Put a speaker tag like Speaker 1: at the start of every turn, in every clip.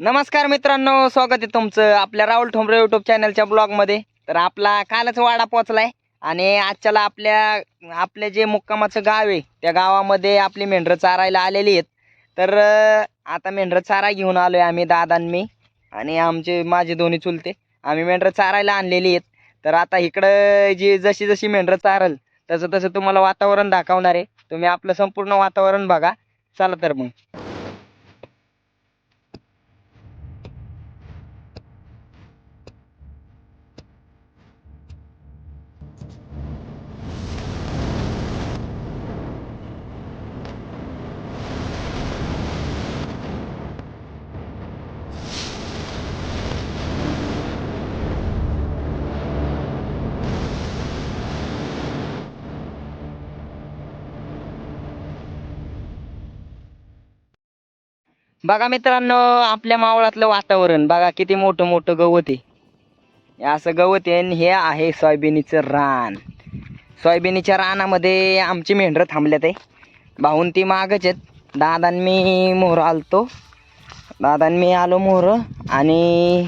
Speaker 1: नमस्कार मित्रांनो स्वागत आहे तुमचं आपल्या राहुल ठोंबरे युट्यूब चॅनलच्या ब्लॉगमध्ये तर आपला कालच वाडा पोचलाय आणि आजच्याला आपल्या आपले जे मुक्कामाचं गाव आहे त्या गावामध्ये आपली मेंढरं चारायला आलेली आहेत. तर आता मेंढरं चारा घेऊन आलो आहे आम्ही दादा आणि मी आणि आमचे माझे दोन्ही चुलते. आम्ही मेंढरं चारायला आणलेली आहेत. तर आता इकडं जी जशी जशी मेंढरं चारल तसं तसं तुम्हाला वातावरण दाखवणार आहे. तुम्ही आपलं संपूर्ण वातावरण बघा. चला तर मग. बघा मित्रांनो आपल्या मावळातलं वातावरण. बघा किती मोठं मोठं गवत आहे. हे असं गवत आहे आणि हे आहे सोयाबीनीचं रान. सोयाबीनीच्या रानामध्ये आमची मेंढरं थांबल्यात आहे. भाऊन ती मागच आहेत. दादान मी मोहरं आलतो. दादान मी आलो मोहरं आणि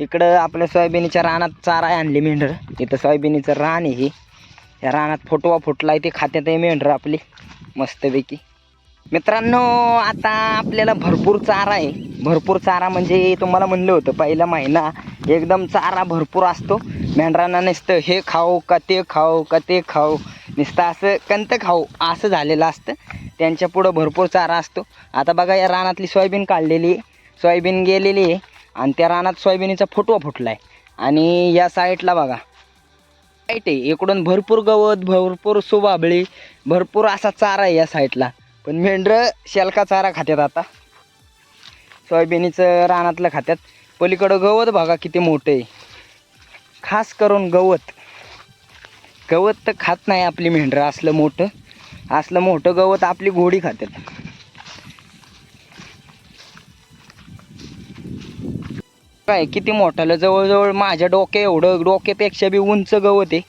Speaker 1: इकडं आपल्या सोयाबीनीच्या रानात चारा आणली मेंढर. इथं सोयाबीनीचं रान आहे हे. या रानात फुटवा फुटला आहे ते खात्यात आहे मेंढर आपली. मस्तपैकी. मित्रांनो आता आपल्याला भरपूर चारा आहे. भरपूर चारा म्हणजे तुम्हाला म्हणलं होतं पहिला महिना एकदम चारा भरपूर असतो. मेंढरांना नुसतं हे खाऊ का ते खाऊ का ते खाऊ. नुसतं असं कंत खाऊ असं झालेलं असतं. त्यांच्या पुढं भरपूर चारा असतो. आता बघा या रानातली सोयाबीन काढलेली आहे. सोयाबीन गेलेली आहे आणि त्या रानात सोयाबीनीचा फुटवा फुटला आहे आणि या साईडला बघा. साईट आहे. इकडून भरपूर गवत भरपूर सुबाबळी भरपूर असा चारा आहे या साईडला पण मेंढरं शेलका चारा खात्यात आता. सोयाबीनीचं रानातलं खात्यात. पलीकडं गवत बघा किती मोठं आहे. खास करून गवत. गवत तर खात नाही आपली मेंढरं असलं मोठं. असलं मोठं गवत आपली घोडी खात्यात. काय किती मोठालं? जवळजवळ माझ्या डोक्या एवढं डोक्यापेक्षा बी उंच गवत आहे.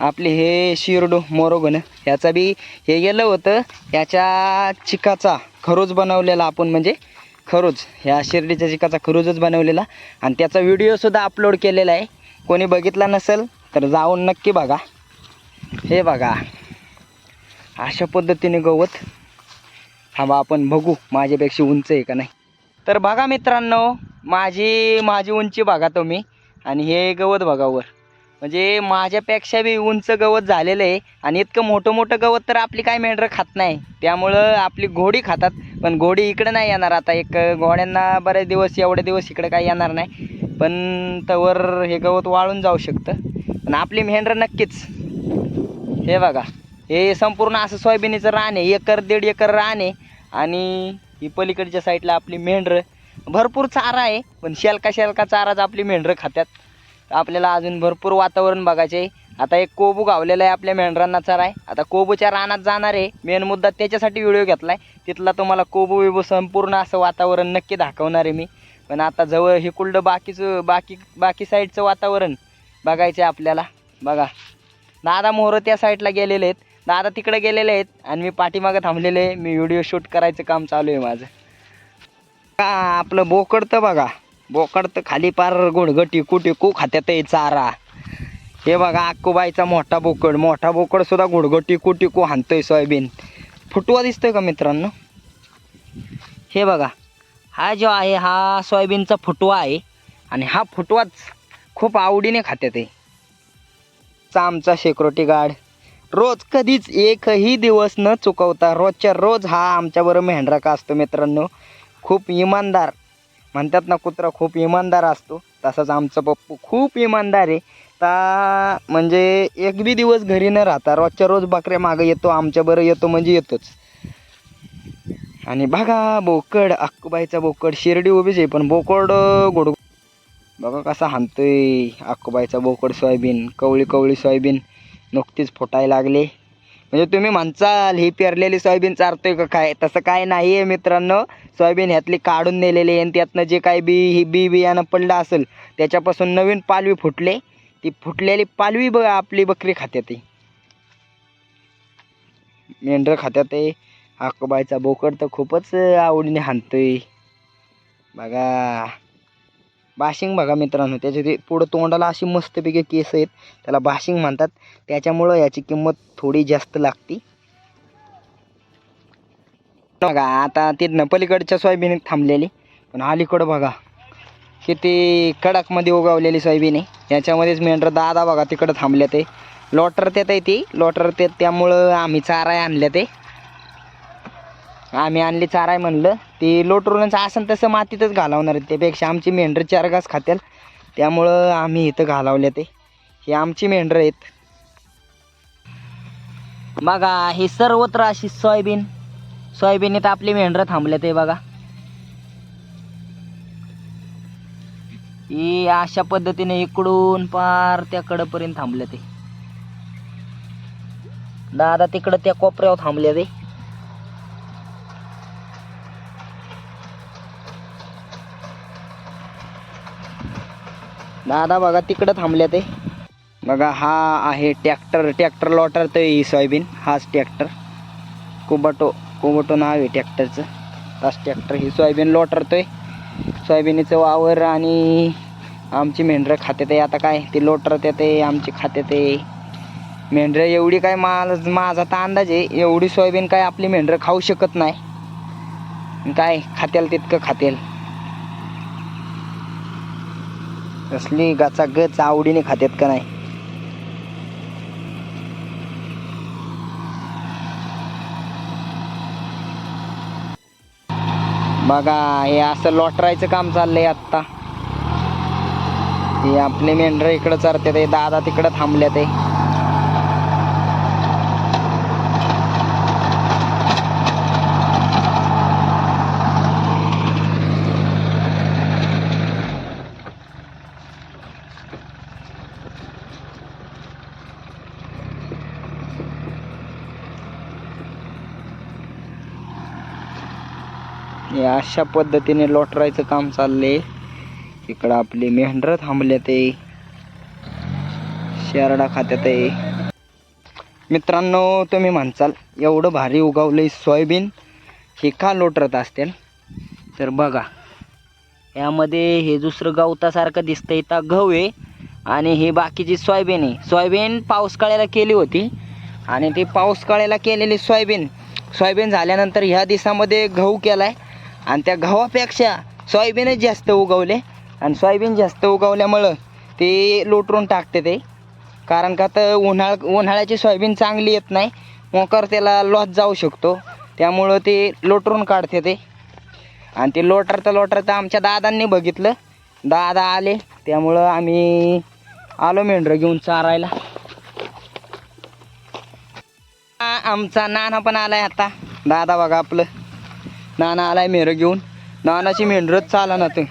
Speaker 1: आपले हे शिरडो मोरोगन ह्याचा बी हे गेलं होतं. ह्याच्या चिकाचा खरोज बनवलेला आपण म्हणजे खरोज ह्या शिर्डीच्या चिकाचा खरोजच बनवलेला. आणि त्याचा व्हिडिओसुद्धा अपलोड केलेला आहे. कोणी बघितला नसेल तर जाऊन नक्की बघा. हे बघा. अशा पद्धतीने गवत हा बा आपण बघू माझ्यापेक्षा उंच आहे का नाही. तर बघा मित्रांनो माझी माझी उंची बघा तुम्ही. आणि हे गवत बघा वर. म्हणजे माझ्यापेक्षा बी उंच गवत झालेलं आहे आणि इतकं मोठं मोठं गवत तर आपली काय मेंढरं खात नाही. त्यामुळं आपली घोडी खातात. पण घोडी इकडं नाही येणार आता. एक घोड्यांना बरेच दिवस एवढे दिवस इकडं काही येणार नाही. पण तवर हे गवत वाळून जाऊ शकतं. पण आपली मेंढरं नक्कीच. हे बघा. हे संपूर्ण असं सोयाबीनीचं रान आहे. एकर दीड एकर रान आहे. आणि ही पलीकडच्या साईडला आपली मेंढरं. भरपूर चारा आहे. पण शेलका शेलका चाराच आपली मेंढरं खात्यात. आपल्याला अजून भरपूर वातावरण बघायचे आहे. आता एक कोबू गावलेला आहे आपल्या मेंढरांना चारा आहे आता कोबूच्या रानात जाणार आहे. मेन मुद्दा त्याच्यासाठी व्हिडिओ घेतला आहे तिथला तुम्हाला कोबू विबू संपूर्ण असं वातावरण नक्की दाखवणार आहे मी. पण आता जवळ हे कुलडं बाकीचं बाकी बाकी साईडचं वातावरण बघायचं आहे आपल्याला. बघा. दादा मोहरं त्या साईडला गेलेले आहेत. दादा तिकडे गेलेले आहेत. आणि मी पाठीमागं थांबलेले आहे. मी व्हिडिओ शूट करायचं काम चालू आहे माझं. का आपलं बोकड तर बघा. बोकड तर खाली पार गुणगटी टिकू टिकू खात्यात आहे चारा. हे बघा अक्कूबाईचा मोठा बोकड. मोठा बोकड सुद्धा गुडगटी टिकू टिकू हाणतोय सोयाबीन. फुटवा दिसतोय का मित्रांनो? हे बघा हा जो आहे हा सोयाबीनचा फुटवा आहे आणि हा फुटवाच खूप आवडीने खात्यात आहे चा आमचा शेकरोटी गाड रोज कधीच एकही दिवस न चुकवता रोजच्या रोज हा आमच्याबरोबर मेंढरा का असतो मित्रांनो. खूप इमानदार म्हणतात ना कुत्रा खूप इमानदार असतो. तसाच आमचा पप्पू खूप इमानदार आहे. ता म्हणजे एक बी दिवस घरी न राहता रोजच्या रोज बकऱ्या मागं येतो आमच्याबरोबर येतो म्हणजे येतोच. आणि बघा बोकड अक्कूबाईचा बोकड शिर्डी उभीच आहे पण बोकड गोड बघा कसा हाणतोय अक्कूबाईचा बोकड सोयाबीन कवळी कवळी सोयाबीन नुकतीच फुटायला लागले. म्हणजे तुम्ही म्हणचाल ही पेरलेली सोयाबीन चारतोय का काय? तसं काय नाही आहे मित्रांनो. सोयाबीन ह्यातली काढून नेलेली आहे आणि त्यातनं जे काय बी ही बी बियाणं पडलं असेल त्याच्यापासून नवीन पालवी फुटले. ती फुटलेली पालवी ब आपली बकरी खात्यात आहे. मेंढरं खात्यात आहे. अक्कबाईचा बोकड तर खूपच आवडीने हाणतोय. बघा. बाशिंग बघा मित्रांनो त्याच्या ते पुढं तोंडाला अशी मस्तपैकी केस आहेत. त्याला बाशिंग म्हणतात. त्याच्यामुळं याची किंमत थोडी जास्त लागती. बघा आता तिथनं पलीकडच्या सोयाबीन थांबलेली. पण अलीकडं बघा किती कडकमध्ये उगवलेली सोयाबीन आहे. याच्यामध्येच मेंढर दादा बघा तिकडं थांबले ते. लॉटर त्यात आहे ती. लॉटर ते त्यामुळं आम्ही चारा आणल्या ते. आम्ही आणली चाराय म्हणलं. ती लोटरूनच असं तसं मातीतच घालवणार आहेत. त्यापेक्षा आमची मेंढरं चार घास खात्याल. त्यामुळं आम्ही इथं घालावले ते. हे आमची मेंढरं आहेत. बघा हे सर्वत्र अशी सोयाबीन. सोयाबीनीत आपली मेंढरं थांबले ते बघा. ही अशा पद्धतीने इकडून पार त्याकडंपर्यंत थांबले ते दादा तिकडं त्या कोपऱ्यावर थांबले ते दादा बघा तिकडं थांबले ते. बघा हा आहे ट्रॅक्टर ट्रॅक्टर लॉटरतोय ही सोयाबीन हाच ट्रॅक्टर. कुबटो कुबटो नाव आहे ट्रॅक्टरचं. तास ट्रॅक्टर ही सोयाबीन लोटरतोय सोयाबीनीचं वावर आणि आमची मेंढरं खाते ते. आता काय ती लोटरते ते आमची खाते ते. मेंढरं एवढी काय माल माझा तर अंदाज आहे एवढी सोयाबीन काय आपली मेंढरं खाऊ शकत नाही. काय खात्याल तितकं खातेल. असली गाचा गच आवडीने खात्यात का नाही? बघा हे असं लॉटरायचं काम चाललंय आत्ता. हे आपले मेंढर इकडं चरते ते दादा तिकडं थांबल्या ते हे अशा पद्धतीने लोटरायचं काम चाललंय. इकडं आपली मेंढरं थांबल्यात आहे. शेरडा खात्यात आहे. मित्रांनो तुम्ही म्हणचाल एवढं भारी उगवलंय सोयाबीन. हे का लोटरत असतील? तर बघा यामध्ये हे दुसरं गवतासारखं दिसतंय इथं गहू आहे. आणि हे बाकीची सोयाबीन आहे. सोयाबीन पावसाळ्याला केली होती. आणि ती पाऊस काळ्याला केलेली सोयाबीन. सोयाबीन झाल्यानंतर ह्या दिवसामध्ये गहू केला आहे आणि त्या गव्हापेक्षा सोयाबीनच जास्त उगवले. आणि सोयाबीन जास्त उगवल्यामुळं ते लोटरून टाकते ते. कारण का तर उन्हाळ उन्हाळ्याची सोयाबीन चांगली येत नाही. मोकर त्याला लॉस जाऊ शकतो. त्यामुळं ते लोटरून काढते ते. आणि ते लोटरता लोटरता आमच्या दादांनी बघितलं. दादा आले. त्यामुळं आम्ही आलो मेंढरं घेऊन चारायला. आमचा नाना पण आलाय आता. दादा बघा आपलं. नाना आलाय मेढं घेऊन. नानाची मेंढरच चाला ना ते.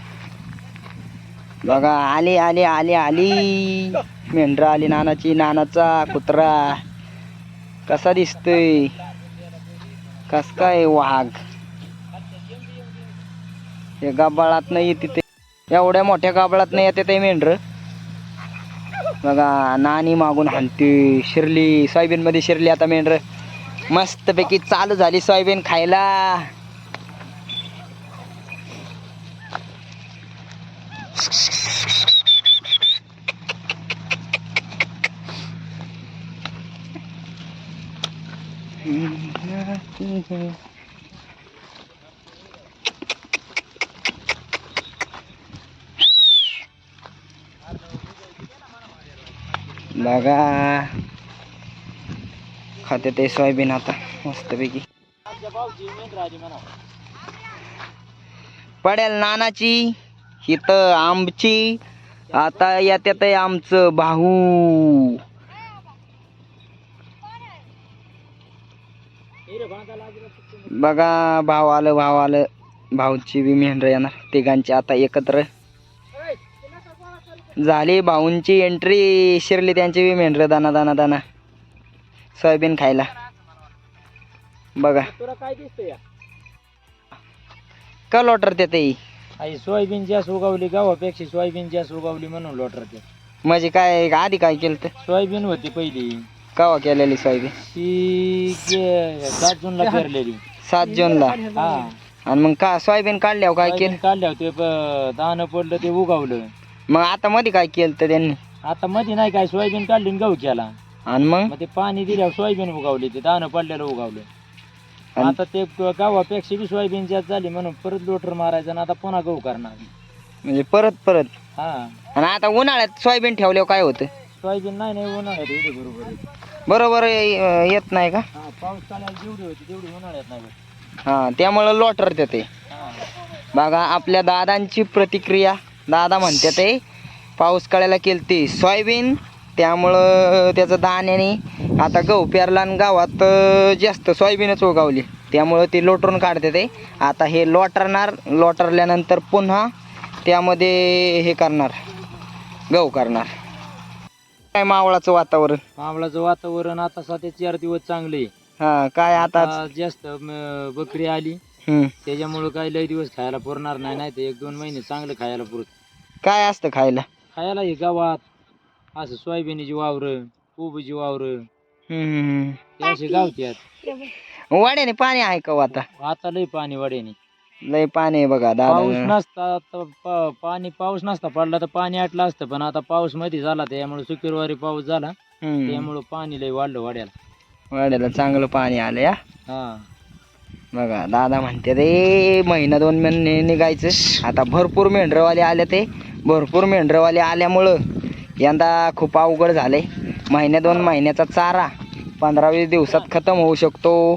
Speaker 1: बघा आली आली आली आली. मेंढरं आली नानाची. नानाचा कुत्रा. कसा दिसतोय? कस काय वाघ? हे गाबाळात नाही येते ते एवढ्या मोठ्या गाबाळात नाही येते ते मेंढर. बघा नानी मागून हाणते. शिरली. सोयाबीन मध्ये शिरली आता मेंढर. मस्तपैकी चालू झाली सोयाबीन खायला. बघा. खाते ते सोयाबीन आता मस्तपैकी. पडेल नानाची इथं आमची आता येत्यात आहे आमचं भाऊ. बघा भाव आलं भाव आलं. भाऊची बी मेंढर येणार. तिघांची आता एकत्र. झाली भाऊंची एंट्री शिरली त्यांची बी मेंढर दाना दाना दाना. सोयाबीन खायला. बघा.
Speaker 2: तुला काय दिसतंय
Speaker 1: का लॉटर ते
Speaker 2: आई सोयाबीन जास्त उगवली गावापेक्षा सोयाबीन जास्त उगवली म्हणून लोटर ते
Speaker 1: म्हणजे काय आधी काय केलं तर
Speaker 2: सोयाबीन होती पहिली.
Speaker 1: कवा केलेली सोयाबीन?
Speaker 2: गे- सात जूनला पेरलेली.
Speaker 1: सात जूनला?
Speaker 2: हा.
Speaker 1: आणि मग का सोयाबीन काढल्यावर काय केलं?
Speaker 2: काढल्यावर ते प- दाणं पडलं ते उगावलं.
Speaker 1: मग आता मध्ये काय केलं तर त्यांनी?
Speaker 2: आता मध्ये नाही काय सोयाबीन काढली आणि गहू केला.
Speaker 1: आणि मग?
Speaker 2: मग ते पाणी दिल्यावर सोयाबीन उगावली ते दाणं पडलेलं उगावलं.
Speaker 1: आणि-
Speaker 2: आता ते ग- गव्हापेक्षा बी सोयाबीन जास्त झाली म्हणून परत लोटर मारायचं आणि आता पुन्हा गहू करणार.
Speaker 1: म्हणजे परत परत?
Speaker 2: हा.
Speaker 1: आणि आता उन्हाळ्यात सोयाबीन ठेवल्यावर काय होतं?
Speaker 2: सोयाबीन नाही नाही उन्हाळ्यात बरोबर. आहे.
Speaker 1: बरोबर येत नाही का?
Speaker 2: हा पाऊस जेवढी होती तेवढी उन्हाळ्यात नाही होत.
Speaker 1: हा त्यामुळं लॉटर ते
Speaker 2: हा.
Speaker 1: बघा आपल्या दादांची प्रतिक्रिया. दादा म्हणते ते पाऊस काढायला केली ती सोयाबीन त्यामुळं त्याचं दाण्याने आता गहू पेरला आणि गावात अं, जास्त सोयाबीनच उगावली. त्यामुळं ते लोटरून काढते ते. आता हे लोटरणार लोटरल्यानंतर पुन्हा त्यामध्ये हे करणार. गहू करणार. काय मावळाचं वातावरण?
Speaker 2: मावळाचं वातावरण आता सध्या चार दिवस चांगले
Speaker 1: हा काय आता?
Speaker 2: आता जास्त म, बकरी आली.
Speaker 1: हम्म.
Speaker 2: त्याच्यामुळे काही लय दिवस खायला पुरणार नाही नाही तर एक दोन महिने चांगलं खायला पुरत.
Speaker 1: काय असतं खायला?
Speaker 2: खायला हे गावात असं सोयाबीनची वावर कोबीची वावर.
Speaker 1: हम्म.
Speaker 2: हे असे गावत्यात.
Speaker 1: वाड्याने पाणी आहे का हो आता?
Speaker 2: आता लय पाणी वाड्याने.
Speaker 1: लय पाणी आहे बघा
Speaker 2: पाऊस
Speaker 1: दादा
Speaker 2: नसता तर प- पाणी पाऊस नसता पडला तर पाणी आटलं असतं पण आता पाऊसमध्ये झाला त्यामुळे शुक्रवारी पाऊस झाला.
Speaker 1: हम्म.
Speaker 2: त्यामुळे पाणी लय वाढलं वाड्याला.
Speaker 1: वाड्याला चांगलं पाणी आलं या
Speaker 2: हा.
Speaker 1: बघा दादा म्हणते रे महिना दोन महिने निघायचं. आता भरपूर मेंढरवाले आले ते. भरपूर मेंढरवाले आल्यामुळं यंदा खूप अवघड झालंय. महिन्या दोन महिन्याचा चारा पंधरा वीस दिवसात खतम होऊ शकतो.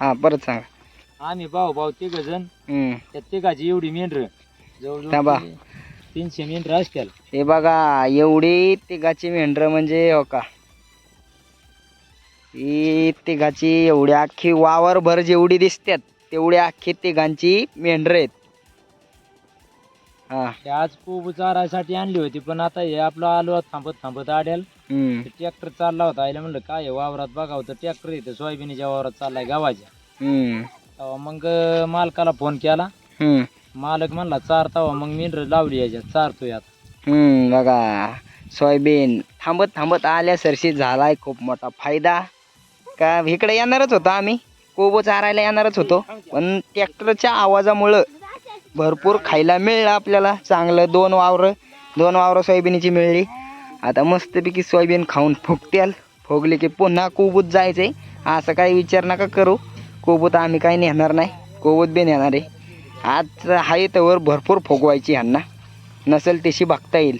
Speaker 1: हा परत सांगा.
Speaker 2: आम्ही भाऊ भाऊ तिघ जण
Speaker 1: हम्म.
Speaker 2: त्या तिघाची एवढी मेंढर
Speaker 1: थांबा.
Speaker 2: जवळजवळ तीनशे मेंढर असतील
Speaker 1: हे बघा एवढी तिघाची मेंढरं म्हणजे हो का ही तिघाची एवढी अख्खी वावरभर जेवढी दिसतात तेवढी अख्खी तिघांची मेंढरं आहेत हा
Speaker 2: ते आज खूप चारायसाठी आणली होती पण आता हे आपलं आलो थांबत थांबत
Speaker 1: हम्म.
Speaker 2: ट्रॅक्टर चालला होता आईला म्हणलं काय वावरात बघावं तर ट्रॅक्टर येतं सोयाबीनच्या वावरात चाललाय गावाच्या
Speaker 1: हम्म.
Speaker 2: तेव्हा मग मालकाला फोन केला.
Speaker 1: हम्म.
Speaker 2: मालक म्हणला चार तेव्हा मग मेंढर लावली याच्यात चारतोय आता.
Speaker 1: हम्म, बघा सोयाबीन. थांबत थांबत आल्या सरशी झालाय खूप मोठा फायदा. का इकडे येणारच होतो आम्ही. कोबो चारायला येणारच होतो. पण ट्रॅक्टरच्या आवाजामुळं भरपूर खायला मिळलं आपल्याला. चांगलं दोन वावरं दोन वावरं सोयाबीनची मिळली. आता मस्तपैकी सोयाबीन खाऊन फुगत्याल फुगली की पुन्हा कोबूत जायचंय. असं काही विचार नका करू. कोबत आम्ही काही नेणार नाही. कोबत बी नेणार आहे. आज आहे त्यावर भरपूर फोगवायची ह्यांना. नसेल तशी बघता येईल.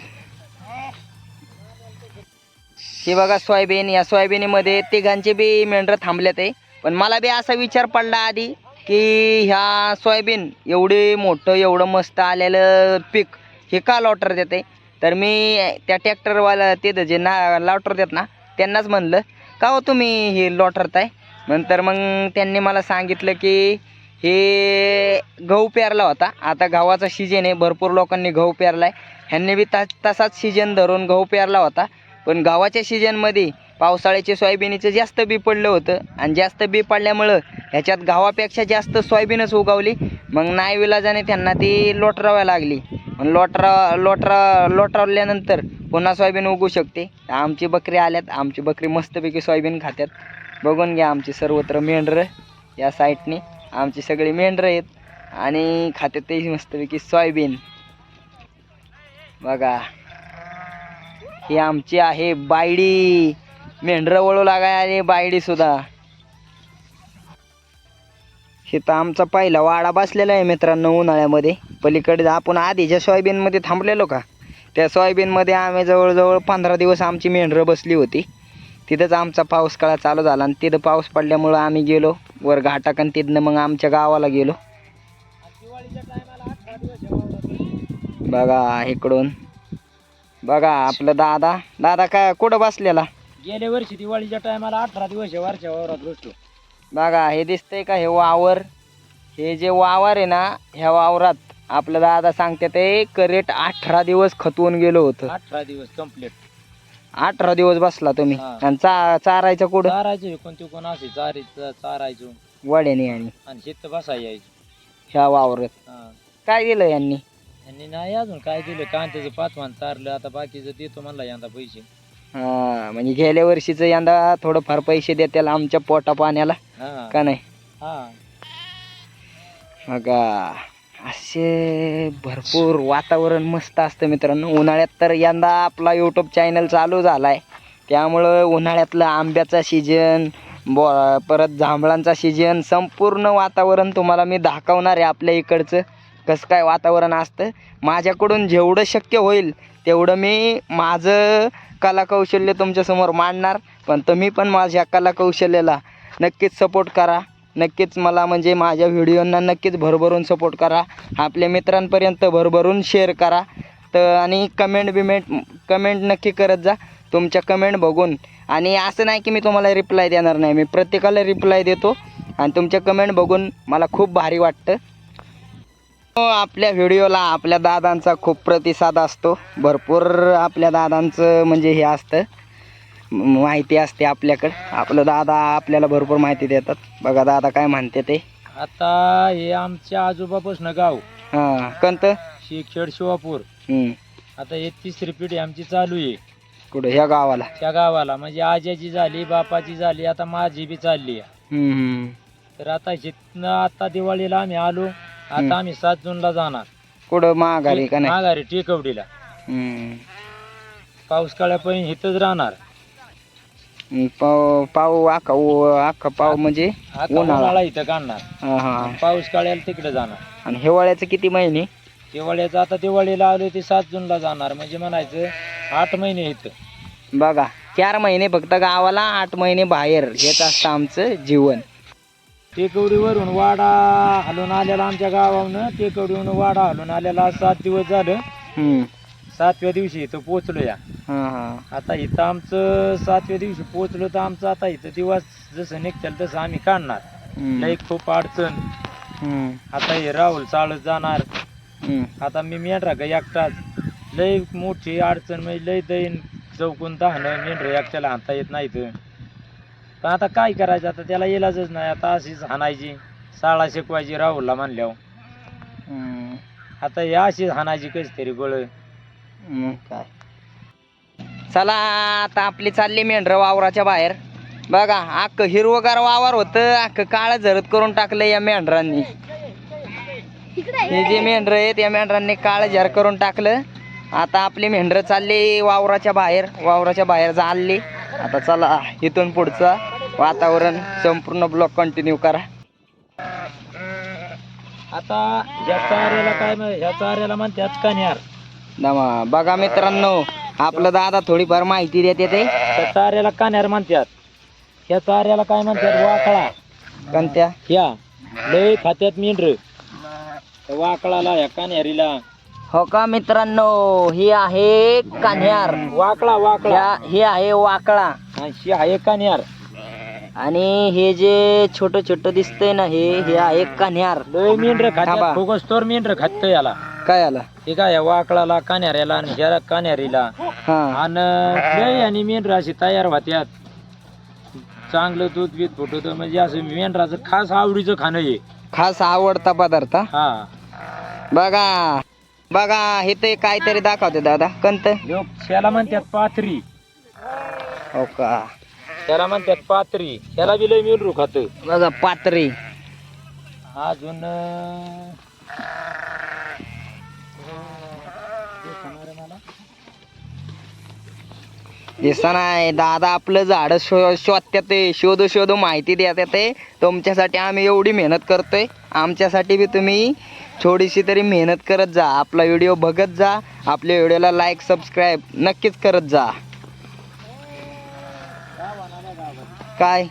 Speaker 1: हे बघा सोयाबीन या सोयाबीनमध्ये तिघांचे बी मेंढरं थांबल्यात आहे. पण मला बी असा विचार पडला आधी की ह्या सोयाबीन एवढे मोठं एवढं मस्त आलेलं पीक हे का लॉटर देते? तर मी त्या ट्रॅक्टरवाला ते जे ना लॉटर देत ना त्यांनाच म्हणलं का हो तुम्ही हे लॉटरताय? नंतर मग त्यांनी मला सांगितलं की हे गहू पेरला होता. आता गव्हाचा सीजन आहे भरपूर लोकांनी गहू पेरला आहे ह्यांनी बी ता तसाच सीजन धरून गहू पेरला होता. पण गव्हाच्या सीजनमध्ये पावसाळ्याचे सोयाबीनचं जास्त बी पडलं होतं. आणि जास्त बी पडल्यामुळं ह्याच्यात गव्हापेक्षा जास्त सोयाबीनच उगवली. मग नाही विलाजाने त्यांना ती लोटराव्या लागली. मग लोटरा लोटरा लोटरावल्यानंतर पुन्हा सोयाबीन उगू शकते. आमची बकरी आल्यात आमची बकरी मस्तपैकी सोयाबीन खात्यात. बघून घ्या आमची सर्वत्र मेंढरं या साईटने. आमची सगळी मेंढरं आहेत. आणि खात्यात ते मस्तपैकी सोयाबीन. बघा. ही आमची आहे बायडी. मेंढरं वळू लागाय आणि बायडी सुद्धा. तर आमचा पहिला वाडा बसलेला आहे मित्रांनो उन्हाळ्यामध्ये. पलीकडे आपण आधीच्या सोयाबीनमध्ये थांबलेलो का? त्या सोयाबीनमध्ये आम्ही जवळजवळ पंधरा दिवस आमची मेंढरं बसली होती. तिथंच आमचा पाऊस काळा चालू झाला आणि तिथं पाऊस पडल्यामुळं आम्ही गेलो वर घाटाक आणि तिथनं मग आमच्या गावाला गेलो. बघा इकडून. बघा आपलं दादा दादा काय कुठं बसलेला?
Speaker 2: गेल्या वर्षी दिवाळीच्या टायमाला अठरा दिवस वरच्या वावरात बसतो
Speaker 1: बघा हे दिसतंय का हे वावर? हे जे वावर आहे ना ह्या वावरात आपलं दादा सांगते ते करेट अठरा दिवस खतवून गेलो होतं.
Speaker 2: अठरा दिवस कंप्लीट
Speaker 1: अठरा दिवस बसला तुम्ही.
Speaker 2: हा.
Speaker 1: आणि चा चारायचं कुठं?
Speaker 2: चारायचो कोणते कोण असे चारी चारायचो.
Speaker 1: वड्याने आणि.
Speaker 2: आणि शेत यायचो.
Speaker 1: ह्या वावरात.
Speaker 2: हा.
Speaker 1: काय दिलं यांनी?
Speaker 2: यांनी नाही अजून काय दिलं. कांद्याचं पाचवान चारलं. आता बाकीचं देतो म्हणला यंदा पैसे.
Speaker 1: हा म्हणजे गेल्या वर्षीचं यंदा थोडंफार पैसे देतील आमच्या पोटा पाण्याला.
Speaker 2: हा.
Speaker 1: का नाही?
Speaker 2: हा.
Speaker 1: बघा असे भरपूर वातावरण मस्त असतं मित्रांनो. उन्हाळ्यात तर यंदा आपला यूट्यूब चॅनल चालू झाला आहे त्यामुळं उन्हाळ्यातलं आंब्याचा सीजन बॉ परत जांभळांचा सीजन संपूर्ण वातावरण तुम्हाला मी दाखवणार आहे आपल्या इकडचं. कसं काय वातावरण असतं? माझ्याकडून जेवढं शक्य होईल तेवढं मी माझं कलाकौशल्य तुमच्यासमोर मांडणार. पण तुम्ही पण माझ्या कलाकौशल्याला नक्कीच सपोर्ट करा. नक्कीच मला म्हणजे माझ्या व्हिडिओंना नक्कीच भरभरून सपोर्ट करा. आपल्या मित्रांपर्यंत भरभरून शेअर करा. तर आणि कमेंट बिमेंट कमेंट नक्की करत जा. तुमच्या कमेंट बघून. आणि असं नाही की मी तुम्हाला रिप्लाय देणार नाही. मी प्रत्येकाला रिप्लाय देतो. आणि तुमच्या कमेंट बघून मला खूप भारी वाटतं. हो, आपल्या व्हिडिओला आपल्या दादांचा खूप प्रतिसाद असतो. भरपूर आपल्या दादांचं म्हणजे हे असतं. माहिती असते आपल्याकडं. आपलं दादा आपल्याला भरपूर माहिती देतात. बघा दादा काय म्हणते ते.
Speaker 2: आता हे आमच्या आजोबापासून गाव.
Speaker 1: हां कंत
Speaker 2: शिक्षड शिवापूर.
Speaker 1: हम्म.
Speaker 2: आता हे तिसरी पिढी आमची चालू आहे.
Speaker 1: कुठं? ह्या गावाला.
Speaker 2: त्या गावाला. म्हणजे आज्याची झाली बापाची झाली आता माझी बी चालली आहे.
Speaker 1: हम्म, हम्म.
Speaker 2: तर आता हिथनं आता दिवाळीला आम्ही आलो
Speaker 1: हम्म.
Speaker 2: आता आम्ही सात जूनला जाणार.
Speaker 1: कुठं? माघारी का नाही?
Speaker 2: माघारी टेकवडीला.
Speaker 1: हम्म.
Speaker 2: पाऊस काळ्यापर्यंत इथंच राहणार.
Speaker 1: पाव पाव आखा आखा पाव म्हणजे
Speaker 2: आता
Speaker 1: उन्हाळा.
Speaker 2: उन्हाळा इथं काढणार.
Speaker 1: हां हां.
Speaker 2: पाऊस काळ्याला तिकडे जाणार.
Speaker 1: आणि हिवाळ्याचं किती महिने?
Speaker 2: दिवाळीचं आता दिवाळीला आलो ते सात जूनला जाणार. म्हणजे म्हणायचं आठ महिने इथं.
Speaker 1: बघा चार महिने फक्त गावाला आठ महिने बाहेर. हेच असतं आमचं जीवन.
Speaker 2: टेकवडीवरून वाडा हलून आलेला आमच्या गावावरून टेकवडीवरून वाडा हलून आलेला सात दिवस झालं.
Speaker 1: हम्म.
Speaker 2: सातव्या दिवशी इथं पोचलो या
Speaker 1: हां हां.
Speaker 2: आता इथं आमचं सातव्या दिवशी पोचलो तर आमचं आता इथं दिवस जसं निघतील तसं आम्ही काढणार.
Speaker 1: हम्म.
Speaker 2: लई खूप अडचण.
Speaker 1: हम्म.
Speaker 2: आता हे राहुल चालत जाणार.
Speaker 1: हम्म.
Speaker 2: आता मी मेंढरा का एकटाच. लई मोठी अडचण म्हणजे लई दैन चौकून दहाणं मेंढर एकट्याला हाणता येत नाही इथं पण आता काय करायचं? आता त्याला इलाजच नाही. आता अशीच हाणायची. शाळा शिकवायची राहुलला म्हणल्यावर.
Speaker 1: हम्म.
Speaker 2: आता हे अशीच हाणायची कशी तरी गोळ.
Speaker 1: मग काय? चला आता आपली चालली मेंढरं वावराच्या बाहेर. बघा अख्ख हिरवगार वावर होतं अख्ख काळं झरत करून टाकलं या मेंढरांनी. हे जे मेंढरं आहेत या मेंढरांनी काळ झर करून टाकलं. आता आपली मेंढरं चालली वावराच्या बाहेर वावराच्या बाहेर चालली. आता चला इथून पुढचं वातावरण संपूर्ण ब्लॉक कंटिन्यू करा.
Speaker 2: आता ह्या चाऱ्याला काय ह्या चाऱ्याला म्हणतात कन्यार
Speaker 1: दमा बघा मित्रांनो आपलं दादा थोडीफार माहिती देते ते.
Speaker 2: त्या चाऱ्याला कन्यार म्हणतात ह्या चाऱ्याला काय म्हणतात वाकळा.
Speaker 1: कोणत्या?
Speaker 2: ह्या. लय खात्यात मेंढर. त्या वाकळाला ह्या कन्यारीला.
Speaker 1: हो का मित्रांनो ही आहे कान्यार.
Speaker 2: वाकळा वाकळा.
Speaker 1: ह्या- ही आहे वाकळा.
Speaker 2: आणि शी आहे कन्यार.
Speaker 1: आणि हे जे छोट छोट दिसतंय ना हे हे आहे कान्यार.
Speaker 2: लय मेंढर
Speaker 1: थांबा.
Speaker 2: खात्यात फुगस्तोर मेंढर खात याला.
Speaker 1: काय आला?
Speaker 2: हे काय वाकळाला कान्याऱ्याला आणि ह्या कान्यारीला.
Speaker 1: हा.
Speaker 2: आणि लय आणि मेंढर अशी तयार होत्यात. चांगलं दूध बीत फुटत म्हणजे असं मेंढराचं खास आवडीचं खाणं आहे
Speaker 1: खास आवडता पदार्थ? हा.
Speaker 2: हा
Speaker 1: बघा. बघा हे ते काहीतरी दाखवते दादा. कंत
Speaker 2: लोक त्याला म्हणतात पाथरी.
Speaker 1: हो का?
Speaker 2: त्याला म्हणतात पाथरी. त्याला बी लय मेंढरू खात.
Speaker 1: बघा पात्री
Speaker 2: अजून अं,
Speaker 1: दिसत नाही. दादा आपलं झाड शो शोधत्यात ते. शोधू शोधू माहिती देतात ते. तुमच्यासाठी आम्ही एवढी मेहनत करतोय. आमच्यासाठी बी तुम्ही थोडीशी तरी मेहनत करत जा. आपला व्हिडिओ बघत जा. आपल्या व्हिडिओला लाईक सबस्क्राईब नक्कीच करत जा. काय?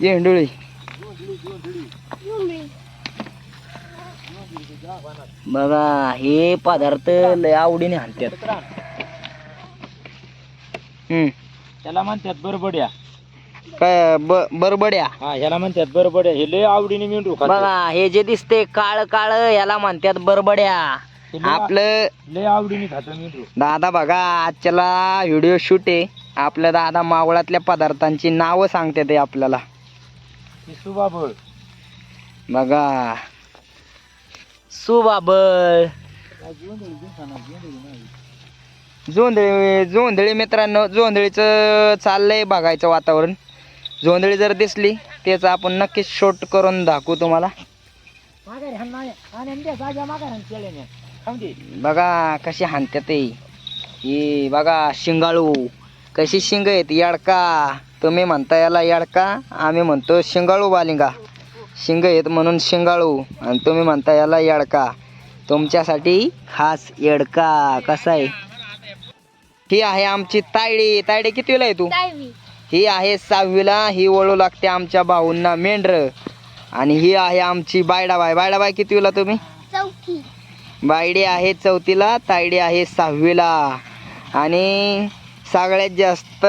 Speaker 1: झेंडुळी बघा हे पदार्थ लय आवडीने आणतात हम्म.
Speaker 2: त्याला म्हणतात बरबड्या.
Speaker 1: काय ब बरबड्या?
Speaker 2: हा ह्याला म्हणतात बरबड्या. हे लय आवडीने खात
Speaker 1: बघा हे जे दिसते काळ काळ याला म्हणतात बरबड्या. आपलं
Speaker 2: लय आवडीने खात मेंढरू
Speaker 1: दादा बघा आजच्याला व्हिडिओ शूट आहे. आपल्या दादा मावळातल्या पदार्थांची नावं सांगते ते आपल्याला.
Speaker 2: हे सुबाबळ
Speaker 1: बघा सुबाबळ जोंधळी जोंधळी मित्रांनो जोंधळीचं चाललंय बघायचं वातावरण. जोंधळी जर दिसली त्याचं आपण नक्कीच शूट करून दाखवू तुम्हाला. बघा कशी हाणत्यात ते. ही बघा शिंगाळू. कशी शिंग आहेत यडका. तुम्ही म्हणता याला यडका आम्ही म्हणतो शिंगाळू बालिंगा. शिंग आहेत म्हणून शिंगाळू. आणि तुम्ही म्हणता याला यडका. तुमच्यासाठी खास यडका. कसा आहे? ही आहे आमची तायडी. तायडी कितीला आहे तू? ही आहे सहावीला. ही वळू लागते आमच्या भाऊंना मेंढर. आणि ही आहे आमची बायडाबाई. बायडाबाई कितीला तुम्ही? बायडी आहे चौथीला. तायडी आहे सहावीला. आणि सगळ्यात जास्त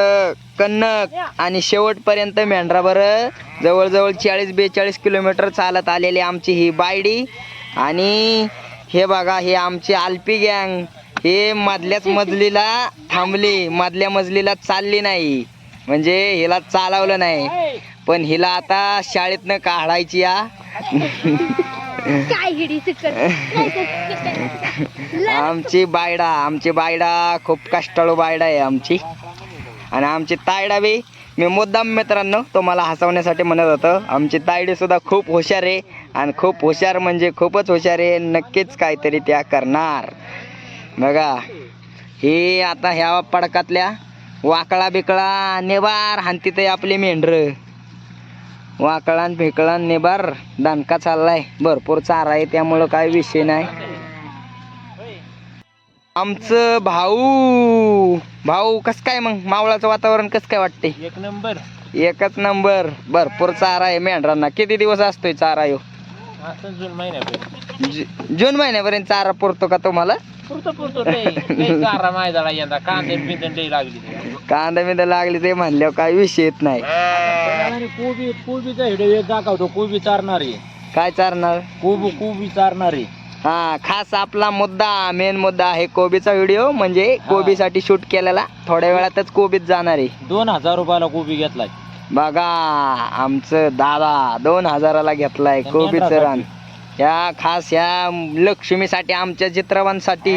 Speaker 1: कन्नक. आणि शेवटपर्यंत मेंढराबर जवळजवळ चाळीस बेचाळीस किलोमीटर चालत आलेली आमची ही बायडी. आणि हे बघा हे आमची आलपी गँग. हे मधल्याच मजलीला थांबली. मधल्या मजलीला चालली नाही. म्हणजे हिला चालवलं नाही. पण हिला आता शाळेतनं काढायची या आमची बायडा आमची बायडा खूप कष्टाळू बायडा आहे आमची. आणि आमची तायडा बी मी मुद्दाम मित्रांनो तुम्हाला हसवण्यासाठी म्हणत होतं. आमची तायडी सुद्धा खूप हुशार आहे आणि खूप हुशार म्हणजे खूपच हुशार आहे. नक्कीच काहीतरी त्या करणार. बघा हे आता ह्या पडकातल्या वाकळा बिकळा नेबार हानतीत आपली मेंढर. वाकळान फेकळान नेबार दणका चाललाय. भरपूर चारा आहे त्यामुळं काय विषय नाही. आमचं भाऊ भाऊ कस काय मग? मावळाचं वातावरण कस काय वाटते
Speaker 2: एक नंबर.
Speaker 1: एकच नंबर. भरपूर चारा आहे मेंढरांना. किती दिवस असतोय चारा यो?
Speaker 2: असं जून महिन्यापर्यंत.
Speaker 1: जु- जून महिन्यापर्यंत चारा पुरतो का तुम्हाला?
Speaker 2: पुरतो पुरतो. चारा यंदा. कांदे बिंदे लई लागली.
Speaker 1: कांदा बिंदा लागली ते म्हणल्यावर काय विषय येत नाही.
Speaker 2: कोबी कोबीचा व्हिडिओ एक दाखवतो. कोबी चारणारी.
Speaker 1: काय चारणार?
Speaker 2: कोबू कोबी चारणारी.
Speaker 1: हा खास आपला मुद्दा मेन मुद्दा आहे कोबीचा व्हिडिओ म्हणजे कोबीसाठी शूट केलेला. थोड्या वेळातच कोबीत जाणार आहे.
Speaker 2: दोन हजार रुपयाला कोबी घेतलाय.
Speaker 1: बघा आमचं दादा दोन हजाराला घेतलाय कोबीचं. रान या खास या लक्ष्मीसाठी आमच्या चित्रवांसाठी.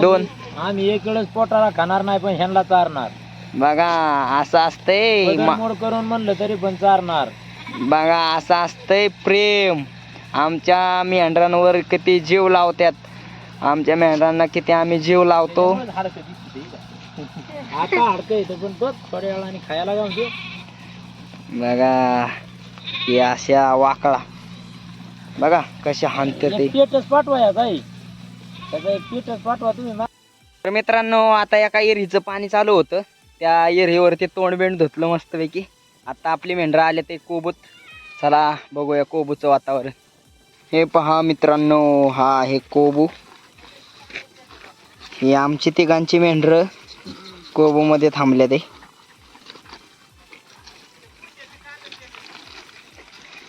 Speaker 1: दोन.
Speaker 2: आम्ही एक वेळेस पोटाला खाणार नाही पण ह्यांना चारणार.
Speaker 1: बघा असं असतंय.
Speaker 2: मोड करून म्हणलं तरी पण चारणार.
Speaker 1: बघा असं असतंय प्रेम. आमच्या मेंढरांवर किती जीव लावतात आमच्या मेंढरांना किती आम्ही जीव लावतो.
Speaker 2: हाडकं दिसते आता हाडकं येतं पण बघ थोड्या वेळाने खायला जाऊन दे.
Speaker 1: बघा हे अशा वाकळा. बघा कशा हाणते ते.
Speaker 2: एक पेटच पाठवा या काही त्याचा एक पेटच पाठवा तुम्ही मा-
Speaker 1: तर मित्रांनो आता एका एरीचं पाणी चालू होतं. त्या एरीवरती तोंडबिंड धुतलं मस्तपैकी. आता आपली मेंढरं आले ते कोबूत. चला बघूया कोबूचं वातावरण. हे पहा मित्रांनो हा आहे कोबू. हे आमची तिघांची मेंढरं कोबूमध्ये थांबले ते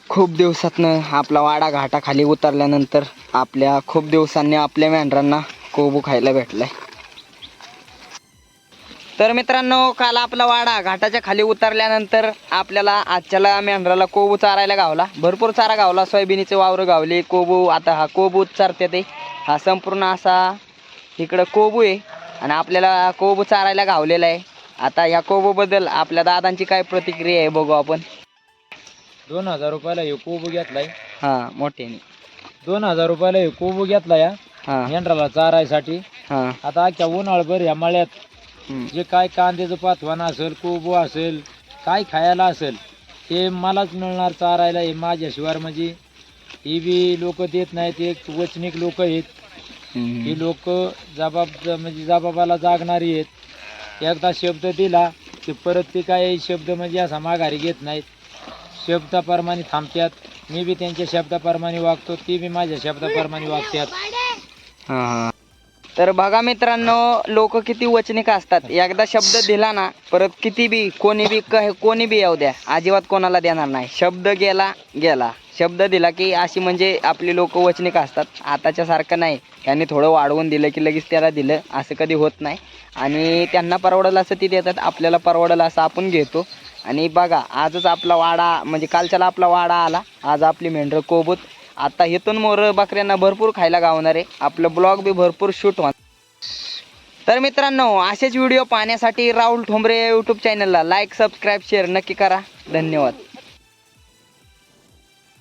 Speaker 1: खूप दिवसातनं आपला वाडा घाटाखाली उतरल्यानंतर आपल्या खूप दिवसांनी आपल्या मेंढरांना कोबू खायला भेटलाय. तर मित्रांनो काल आपला वाडा घाटाच्या खाली उतरल्यानंतर आपल्याला आजच्याला मेंढराला कोबू चारायला गावला. भरपूर चारा गावला. सोयाबीनीचे वावरं गावले. कोबू आता हा कोबू चारते ते. हा संपूर्ण असा इकडं कोबू आहे आणि आपल्याला कोबू चारायला गावलेला आहे. आता या कोबूबद्दल आपल्या दादांची काय प्रतिक्रिया आहे बघू आपण.
Speaker 2: दोन हजार रुपयाला हे कोबू घेतलाय.
Speaker 1: हां मोठ्याने.
Speaker 2: दोन हजार रुपयाला हे कोबू घेतला या.
Speaker 1: हां.
Speaker 2: मेंढराला चारायसाठी.
Speaker 1: हां.
Speaker 2: आता अख्ख्या उन्हाळभर ह्या मळ्यात. जे काय कांद्याचं पातवान असेल कोबू असेल काय खायला असेल ते मलाच मिळणार चारायला हे माझ्याशिवाय म्हणजे ही बी लोक देत नाहीत एक वचनिक लोक आहेत. ही लोक जबाब म्हणजे जबाबाला जागणारी आहेत. एकदा शब्द दिला की परत ते काय शब्द म्हणजे असा माघारी घेत नाहीत. शब्दाप्रमाणे थांबतात मी बी त्यांच्या शब्दाप्रमाणे वागतो ती बी माझ्या शब्दाप्रमाणे वागतात.
Speaker 1: तर बघा मित्रांनो लोक किती वचनिक असतात. एकदा शब्द दिला ना परत किती बी कोणी बी कह कोणी बी येऊ द्या. अजिबात कोणाला देणार नाही. शब्द गेला गेला. शब्द दिला की अशी म्हणजे आपली लोक वचनिक असतात. आताच्या सारखं नाही. त्यांनी थोडं वाढवून दिलं की लगेच त्याला दिलं. असं कधी होत नाही. आणि त्यांना परवडलं असं ती देतात. आपल्याला परवडलं असं आपण घेतो. आणि बघा आजच आपला वाडा म्हणजे कालच्याला आपला वाडा आला. आज आपली मेंढरं कोबूत आता इथून मोर बकऱ्यांना भरपूर खायला गावणार आहे. आपलं ब्लॉग बी भरपूर शूट होणार. तर मित्रांनो असेच व्हिडिओ पाहण्यासाठी राहुल ठोंबरे यूट्यूब चॅनलला लाईक सबस्क्राईब शेअर नक्की करा. धन्यवाद.